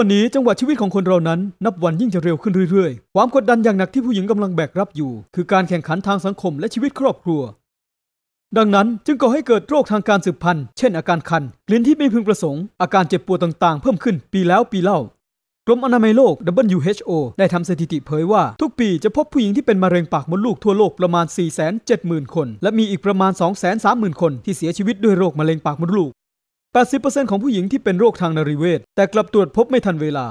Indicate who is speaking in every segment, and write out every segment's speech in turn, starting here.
Speaker 1: วันนี้จังหวะชีวิตของคนเรานั้น นับวันยิ่งจะเร็วขึ้นเรื่อยๆ ความกดดันอย่างหนักที่ผู้หญิงกำลังแบกรับอยู่ คือการแข่งขันทางสังคมและชีวิตครอบครัว ดังนั้นจึงก่อให้เกิดโรคทางการสืบพันธุ์ เช่นอาการคันกลิ่นที่ไม่พึงประสงค์ อาการเจ็บปวดต่างๆ เพิ่มขึ้นปีแล้วปีเล่ากรมอนามัยโลก WHO ได้ทำสถิติเผยว่า ทุกปีจะพบผู้หญิงที่เป็นมะเร็งปากมดลูกทั่วโลกประมาณ 470,000 คน และมีอีกประมาณ 230,000 คนที่เสียชีวิตด้วยโรคมะเร็งปากมดลูก 80%ของผู้หญิงที่เป็นโรคทางนรีเวชแต่กลับตรวจพบไม่ทันเวลา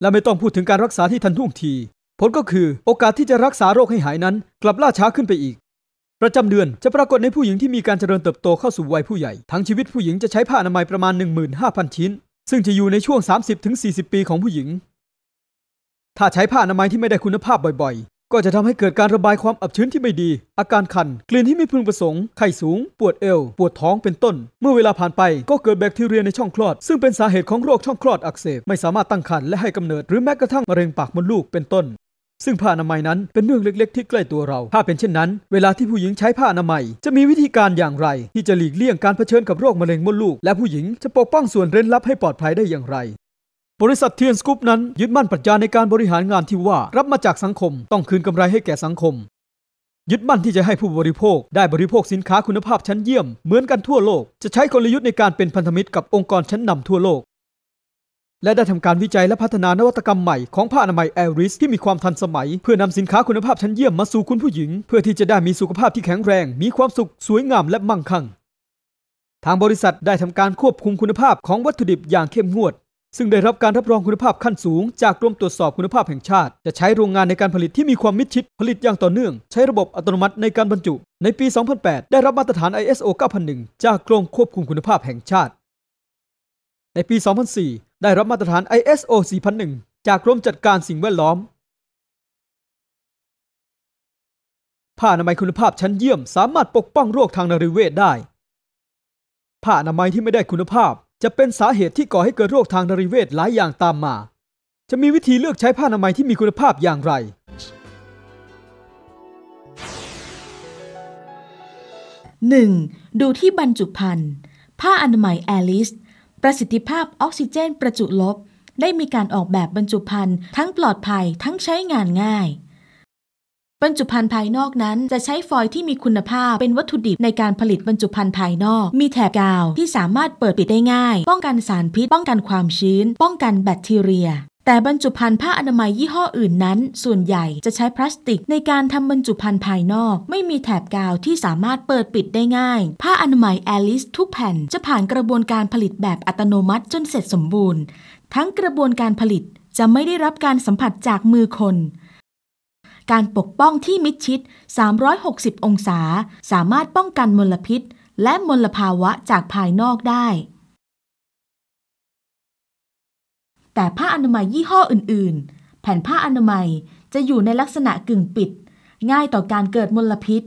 Speaker 1: และไม่ต้องพูดถึงการรักษาที่ทันท่วงที ผลก็คือโอกาสที่จะรักษาโรคให้หายนั้น กลับล่าช้าขึ้นไปอีก ประจำเดือนจะปรากฏในผู้หญิงที่มีการเจริญเติบโตเข้าสู่วัยผู้ใหญ่ ทั้งชีวิตผู้หญิงจะใช้ผ้าอนามัยประมาณ 15,000 ชิ้น ซึ่งจะอยู่ในช่วง 30-40 ปีของผู้หญิง ถ้าใช้ผ้าอนามัยที่ไม่ได้คุณภาพบ่อย ก็จะทำให้เกิดการระบายความอับชื้นที่ไม่ดี อาการคัน กลิ่นที่ไม่พึงประสงค์ ไข้สูง ปวดเอว ปวดท้องเป็นต้น เมื่อเวลาผ่านไปก็เกิดแบคทีเรียในช่องคลอด ซึ่งเป็นสาเหตุของโรคช่องคลอดอักเสบ ไม่สามารถตั้งครรภ์และให้กำเนิด หรือแม้กระทั่งมะเร็งปากมดลูกเป็นต้นซึ่งผ้าอนามัยนั้นเป็นเรื่องเล็กๆ ที่ใกล้ตัวเรา ถ้าเป็นเช่นนั้น เวลาที่ผู้หญิงใช้ผ้าอนามัย จะมีวิธีการอย่างไร ที่จะหลีกเลี่ยงการเผชิญกับโรคมะเร็งมดลูก และผู้หญิงจะปกป้องส่วนเร้นลับให้ปลอดภัยได้อย่างไร บริษัทเทียนสกูปนั้นยึดมั่นปรัชญาในการบริหารงานที่ว่ารับมาจากสังคม ต้องคืนกำไรให้แก่สังคม ยึดมั่นที่จะให้ผู้บริโภคได้บริโภคสินค้าคุณภาพชั้นเยี่ยมเหมือนกันทั่วโลก จะใช้กลยุทธ์ในการเป็นพันธมิตรกับองค์กรชั้นนำทั่วโลก และได้ทำการวิจัยและพัฒนานวัตกรรมใหม่ของผ้าอนามัยแอริสที่มีความทันสมัย เพื่อนำสินค้าคุณภาพชั้นเยี่ยมมาสู่คุณผู้หญิง เพื่อที่จะได้มีสุขภาพที่แข็งแรง มีความสุขสวยงามและมั่งคั่งทางบริษัทได้ทำการควบคุมคุณภาพของวัตถุดิบอย่างเข้มงวด ซึ่งได้รับการรับรองคุณภาพขั้นสูง จากกรมตรวจสอบคุณภาพแห่งชาติ จะใช้โรงงานในการผลิตที่มีความมิดชิด ผลิตอย่างต่อเนื่อง ใช้ระบบอัตโนมัติในการบรรจุ ในปี 2008 ได้รับมาตรฐาน ISO 9001 จากกรมควบคุมคุณภาพแห่งชาติ ในปี 2004 ได้รับมาตรฐาน ISO 4001 จากกรมจัดการสิ่งแวดล้อม ผ้าอนามัยคุณภาพชั้นเยี่ยม สามารถปกป้องโรคทางนริเวศได้ ผ้าอนามัยที่ไม่ได้คุณภาพ จะเป็นสาเหตุที่ก่อให้เกิดโรคทางนริเวศหลายอย่างตามมา จะมีวิธีเลือกใช้ผ้าอนามัยที่มีคุณภาพอย่างไร
Speaker 2: 1. ดูที่บรรจุภัณฑ์ ผ้าอนามัยแอลิส ประสิทธิภาพออกซิเจนประจุลบ ได้มีการออกแบบบรรจุภัณฑ์ทั้งปลอดภัยทั้งใช้งานง่าย บรรจุภัณฑ์ภายนอกนั้นจะใช้ฟอยล์ที่มีคุณภาพเป็นวัตถุดิบในการผลิตบรรจุภัณฑ์ภายนอก มีแถบกาวที่สามารถเปิดปิดได้ง่าย ป้องกันสารพิษ ป้องกันความชื้น ป้องกันแบคทีเรียแต่บรรจุภัณฑ์ผ้าอนามัยยี่ห้ออื่นนั้น ส่วนใหญ่จะใช้พลาสติกในการทำบรรจุภัณฑ์ภายนอก ไม่มีแถบกาวที่สามารถเปิดปิดได้ง่าย ผ้าอนามัยแอลิสทุกแผ่นจะผ่านกระบวนการผลิตแบบอัตโนมัติจนเสร็จสมบูรณ์ ทั้งกระบวนการผลิตจะไม่ได้รับการสัมผัสจากมือคน การปกป้องที่มิดชิด 360 องศา สามารถป้องกันมลพิษ และมลภาวะจากภายนอกได้ แต่ผ้าอนามัยยี่ห้ออื่น ๆ แผ่นผ้าอนามัยจะอยู่ในลักษณะกึ่งปิด ง่ายต่อการเกิดมลพิษ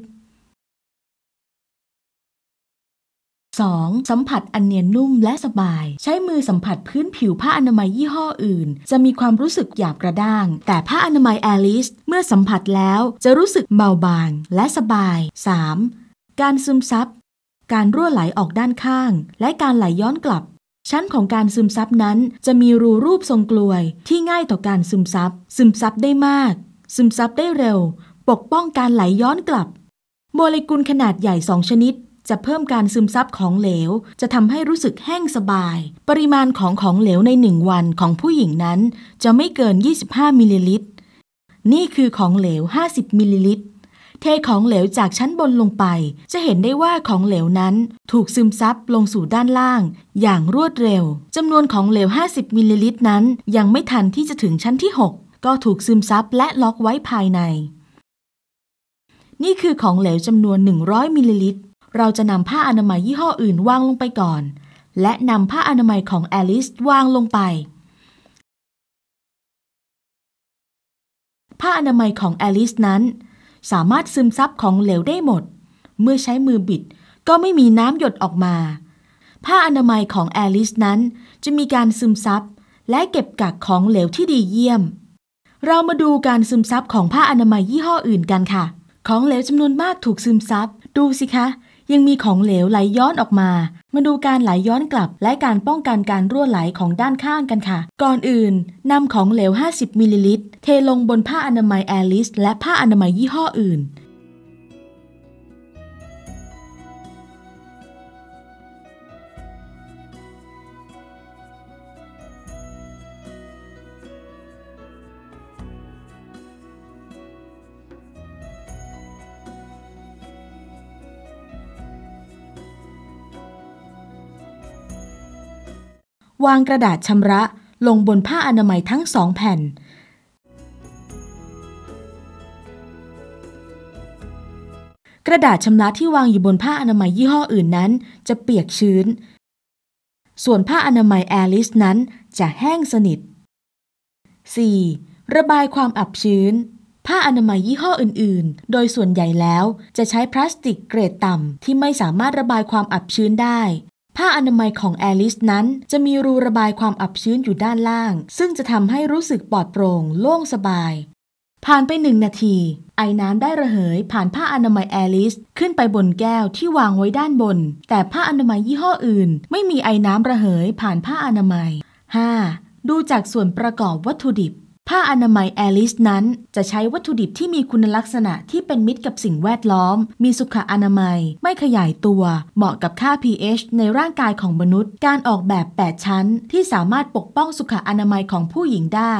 Speaker 2: 2. สัมผัสอันเนียนนุ่มและสบาย ใช้มือสัมผัสพื้นผิวผ้าอนามัยยี่ห้ออื่น จะมีความรู้สึกหยาบกระด้าง แต่ผ้าอนามัยแอลิสเมื่อสัมผัสแล้วจะรู้สึกเบาบางและสบาย 3. การซึมซับ การรั่วไหลออกด้านข้าง และการไหลย้อนกลับ ชั้นของการซึมซับนั้นจะมีรูรูปทรงกลวย ที่ง่ายต่อการซึมซับ ซึมซับได้มาก ซึมซับได้เร็ว ปกป้องการไหลย้อนกลับ โมเลกุลขนาดใหญ่2ชนิด จะเพิ่มการซึมซับของเหลว จะทำให้รู้สึกแห้งสบาย ปริมาณของของเหลวใน1วันของผู้หญิงนั้น จะไม่เกิน 25 มิลลิลิตร นี่คือของเหลว 50 มิลลิลิตร เทของเหลวจากชั้นบนลงไป จะเห็นได้ว่าของเหลวนั้นถูกซึมซับลงสู่ด้านล่าง อย่างรวดเร็วจำนวนของเหลว 50 มิลลิลิตรนั้น ยังไม่ทันที่จะถึงชั้นที่ 6 ก็ถูกซึมซับและล็อกไว้ภายใน นี่คือของเหลวจำนวน 100 มิลลิลิตร เราจะนำผ้าอนามัยยี่ห้ออื่นวางลงไปก่อน และนำผ้าอนามัยของแอลิสวางลงไป ผ้าอนามัยของแอลิสนั้น สามารถซึมซับของเหลวได้หมด เมื่อใช้มือบิดก็ไม่มีน้ำหยดออกมา ผ้าอนามัยของแอลิสนั้น จะมีการซึมซับและเก็บกักของเหลวที่ดีเยี่ยม เรามาดูการซึมซับของผ้าอนามัยยี่ห้ออื่นกันค่ะ ของเหลวจำนวนมากถูกซึมซับ ดูสิคะ ยังมีของเหลวไหลย้อนออกมา มาดูการไหลย้อนกลับและการป้องกันการรั่วไหลของด้านข้างกันค่ะ ก่อนอื่นนำของเหลว 50มิลลิลิตรเทลงบนผ้าอนามัยแอลิสและผ้าอนามัยยี่ห้ออื่น วางกระดาษชำระลงบนผ้าอนามัยทั้งสองแผ่น กระดาษชำระที่วางอยู่บนผ้าอนามัยยี่ห้ออื่นนั้น จะเปียกชื้น ส่วนผ้าอนามัยแอลิสนั้นจะแห้งสนิท 4. ระบายความอับชื้น ผ้าอนามัยยี่ห้ออื่น ๆ โดยส่วนใหญ่แล้วจะใช้พลาสติกเกรดต่ำที่ไม่สามารถระบายความอับชื้นได้ ผ้าอนามัยของแอลิสนั้นจะมีรูระบายความอับชื้นอยู่ด้านล่าง ซึ่งจะทำให้รู้สึกปลอดโปร่งโล่งสบาย ผ่านไปหนึ่งนาที ไอ้น้ำได้ระเหย ผ่านผ้าอนามัยแอลิสขึ้นไปบนแก้วที่วางไว้ด้านบน แต่ผ้าอนามัยยี่ห้ออื่น ไม่มีไอ้น้ำระเหยผ่านผ้าอนามัย 5. ดูจากส่วนประกอบวัตถุดิบ ผ้าอนามัยแอลิสนั้นจะใช้วัตถุดิบที่มีคุณลักษณะที่เป็นมิตรกับสิ่งแวดล้อม มีสุขอนามัย ไม่ขยายตัว เหมาะกับค่า pH ในร่างกายของมนุษย์ การออกแบบ 8 ชั้นที่สามารถปกป้องสุขอนามัยของผู้หญิงได้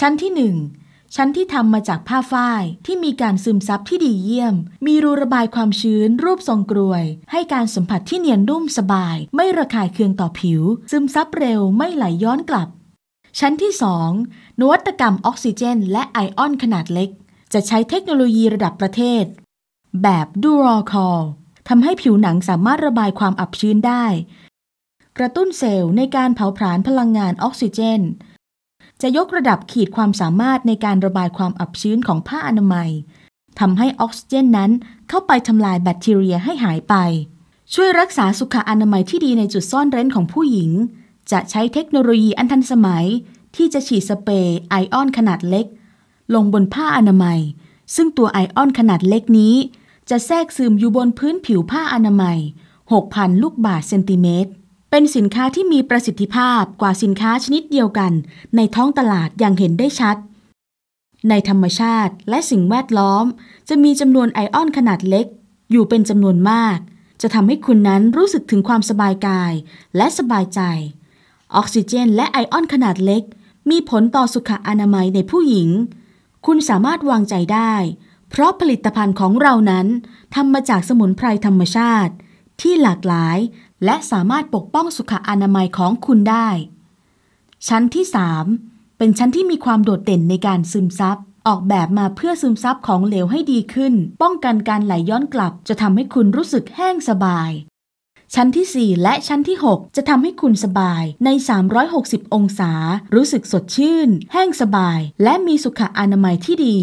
Speaker 2: ชั้นที่ 1 ชั้นที่ทำมาจากผ้าฝ้ายที่มีการซึมซับที่ดีเยี่ยม มีรูระบายความชื้น รูปทรงกรวย ให้การสัมผัสที่เนียนนุ่มสบาย ไม่ระคายเคืองต่อผิว ซึมซับเร็วไม่ไหลย้อนกลับ ชั้นที่ 2 นวัตกรรมออกซิเจน และไอออนขนาดเล็ก จะใช้เทคโนโลยีระดับประเทศ แบบดูรอคอลทำให้ผิวหนังสามารถระบายความอับชื้นได้ กระตุ้นเซลล์ในการเผาผลาญพลังงานออกซิเจน จะยกระดับขีดความสามารถในการระบายความอับชื้นของผ้าอนามัยทำให้ออกซิเจนนั้นเข้าไปทำลายแบคทีเรียให้หายไป ช่วยรักษาสุขอนามัยที่ดีในจุดซ่อนเร้นของผู้หญิง จะใช้เทคโนโลยีอันทันสมัยที่จะฉีดสเปรย์ไอออนขนาดเล็ก ลงบนผ้าอนามัย ซึ่งตัวไอออนขนาดเล็กนี้ จะแทรกซึมอยู่บนพื้นผิวผ้าอนามัย 6,000 ลูกบาศก์เซนติเมตร เป็นสินค้าที่มีประสิทธิภาพกว่าสินค้าชนิดเดียวกัน ในท้องตลาดอย่างเห็นได้ชัด ในธรรมชาติและสิ่งแวดล้อม จะมีจำนวนไอออนขนาดเล็ก อยู่เป็นจำนวนมาก จะทำให้คุณนั้นรู้สึกถึงความสบายกาย และสบายใจ ออกซิเจน และไอออนขนาดเล็ก มีผลต่อสุขอนามัยในผู้หญิง คุณสามารถวางใจได้ เพราะผลิตภัณฑ์ของเรานั้นทำมาจากสมุนไพรธรรมชาติ ที่หลากหลาย และสามารถปกป้องสุขอนามัยของคุณได้ ชั้นที่ 3 เป็นชั้นที่มีความโดดเด่นในการซึมซับออกแบบมาเพื่อซึมซับของเหลวให้ดีขึ้น ป้องกันการไหลย้อนกลับ จะทำให้คุณรู้สึกแห้งสบาย ชั้นที่ 4 และชั้นที่ 6 จะทำให้คุณสบายใน 360 องศา รู้สึกสดชื่น แห้งสบาย และมีสุขอนามัยที่ดี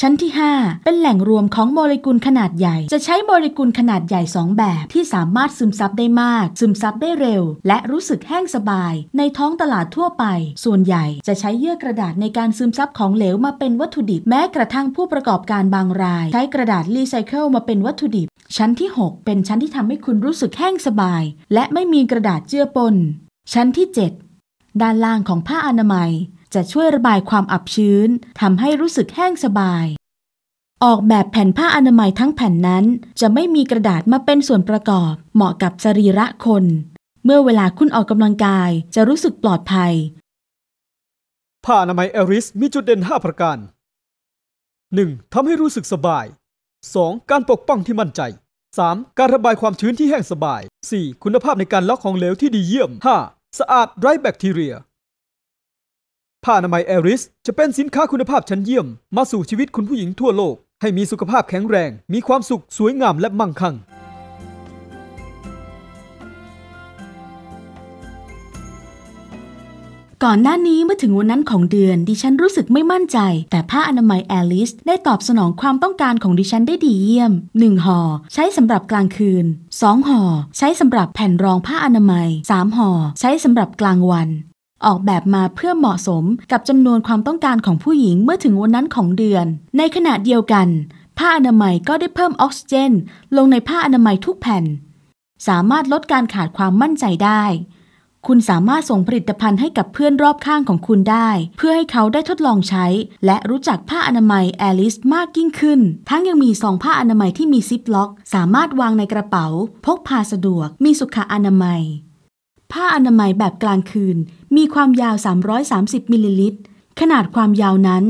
Speaker 2: ชั้นที่ 5 เป็นแหล่งรวมของโมเลกุลขนาดใหญ่ จะใช้โมเลกุลขนาดใหญ่ 2 แบบที่สามารถซึมซับได้มาก ซึมซับได้เร็ว และรู้สึกแห้งสบาย ในท้องตลาดทั่วไป ส่วนใหญ่จะใช้เยื่อกระดาษในการซึมซับของเหลวมาเป็นวัตถุดิบแม้กระทั่งผู้ประกอบการบางราย ใช้กระดาษรีไซเคิลมาเป็นวัตถุดิบ ชั้นที่ 6 เป็นชั้นที่ทำให้คุณรู้สึกแห้งสบาย และไม่มีกระดาษเจือปนชั้นที่ 7 ด้านล่างของผ้าอนามัย จะช่วยระบายความอับชื้นทำให้รู้สึกแห้งสบาย ออกแบบแผ่นผ้าอนามัยทั้งแผ่นนั้น จะไม่มีกระดาษมาเป็นส่วนประกอบ เหมาะกับสรีระคน เมื่อเวลาคุณออกกำลังกายจะรู้สึกปลอดภัย
Speaker 1: ผ้าอนามัยเอริสมีจุดเด่น 5 ประการ 1. ทำให้รู้สึกสบาย 2. การปกป้องที่มั่นใจ 3. การระบายความชื้นที่แห้งสบาย 4. คุณภาพในการล็อกของเหลวที่ดีเยี่ยม 5. สะอาดไร้แบคทีเรีย ผ้าอนามัยเอริส จะเป็นสินค้าคุณภาพชั้นเยี่ยม มาสู่ชีวิตคุณผู้หญิงทั่วโลก ให้มีสุขภาพแข็งแรง มีความสุขสวยงามและมั่งคั่ง
Speaker 2: ก่อนหน้านี้เมื่อถึงวันนั้นของเดือนดิฉันรู้สึกไม่มั่นใจ แต่ผ้าอนามัยแอลิสได้ตอบสนองความต้องการของดิฉันได้ดีเยี่ยม 1ห่อใช้สำหรับกลางคืน 2ห่อใช้สำหรับแผ่นรองผ้าอนามัย 3ห่อใช้สำหรับกลางวัน ออกแบบมาเพื่อเหมาะสมกับจำนวนความต้องการของผู้หญิงเมื่อถึงวันนั้นของเดือน ในขณะเดียวกัน ผ้าอนามัยก็ได้เพิ่มออกซิเจน ลงในผ้าอนามัยทุกแผ่น สามารถลดการขาดความมั่นใจได้ คุณสามารถส่งผลิตภัณฑ์ให้กับเพื่อนรอบข้างของคุณได้ เพื่อให้เขาได้ทดลองใช้ และรู้จักผ้าอนามัยแอลิสมากยิ่งขึ้น ทั้งยังมีซองผ้าอนามัยที่มีซิปล็อก สามารถวางในกระเป๋า พกพาสะดวก มีสุขอนามัย ผ้าอนามัยแบบกลางคืน มีความยาว 330 มิลลิลิตร ขนาดความยาวนั้น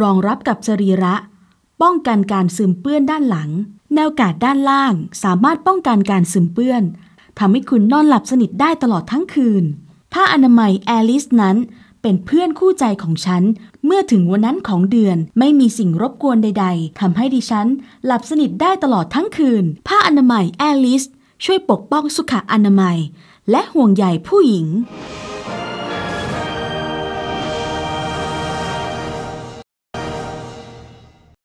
Speaker 2: รองรับกับสรีระ ป้องกันการซึมเปื้อนด้านหลัง แนวกาดด้านล่าง สามารถป้องกันการซึมเปื้อนทำให้คุณนอนหลับสนิทได้ตลอดทั้งคืน ผ้าอนามัยแอลิสนั้นเป็นเพื่อนคู่ใจของฉัน เมื่อถึงวันนั้นของเดือนไม่มีสิ่งรบกวนใด ๆทำให้ดิฉัน หลับสนิทได้ตลอดทั้งคืน ผ้าอนามัยแอลิสช่วยปกป้องสุขอนามัย และห่วงใยผู้หญิง